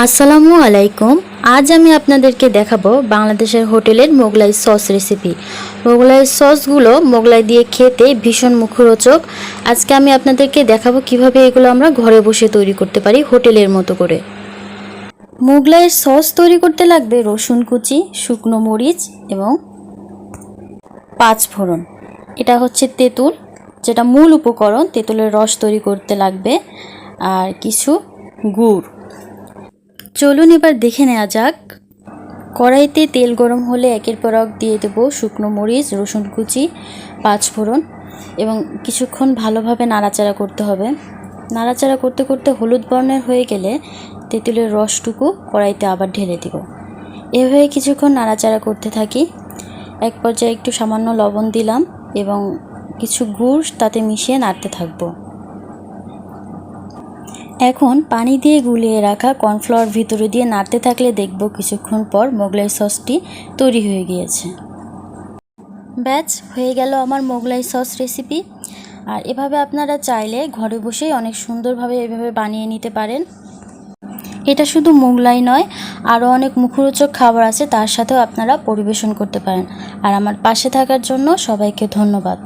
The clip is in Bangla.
আসসালামু আলাইকুম। আজ আমি আপনাদেরকে দেখাবো বাংলাদেশের হোটেলের মোগলাই সস রেসিপি। মোগলাই সসগুলো মোগলাই দিয়ে খেতে ভীষণ মুখরোচক। আজকে আমি আপনাদেরকে দেখাবো কীভাবে এগুলো আমরা ঘরে বসে তৈরি করতে পারি হোটেলের মতো করে। মোগলাইয়ের সস তৈরি করতে লাগবে রসুন কুচি, শুকনো মরিচ এবং পাঁচ ফোড়ন। এটা হচ্ছে তেঁতুল, যেটা মূল উপকরণ। তেঁতুলের রস তৈরি করতে লাগবে। আর কিছু গুড়। চলুন এবার দেখে নেওয়া যাক। কড়াইতে তেল গরম হলে একের পর এক দিয়ে দেব শুকনো মরিচ, রসুন কুচি, পাঁচ ফোড়ন এবং কিছুক্ষণ ভালোভাবে নাড়াচাড়া করতে হবে। নাড়াচাড়া করতে করতে হলুদ বর্ণের হয়ে গেলে তেঁতুলের রসটুকু কড়াইতে আবার ঢেলে দিব। এভাবে কিছুক্ষণ নাড়াচাড়া করতে থাকি। এক পর্যায়ে একটু সামান্য লবণ দিলাম এবং কিছু গুড় তাতে মিশিয়ে নাড়তে থাকব। এখন পানি দিয়ে গুলিয়ে রাখা কর্নফ্লাওয়ার ভিতরে দিয়ে নাড়তে থাকলে দেখব কিছুক্ষণ পর মোগলাই সসটি তৈরি হয়ে গিয়েছে। ব্যাচ, হয়ে গেল আমার মোগলাই সস রেসিপি। আর এভাবে আপনারা চাইলে ঘরে বসেই অনেক সুন্দরভাবে এভাবে বানিয়ে নিতে পারেন। এটা শুধু মোগলাই নয়, আরও অনেক মুখরোচক খাবার আছে, তার সাথেও আপনারা পরিবেশন করতে পারেন। আর আমার পাশে থাকার জন্য সবাইকে ধন্যবাদ।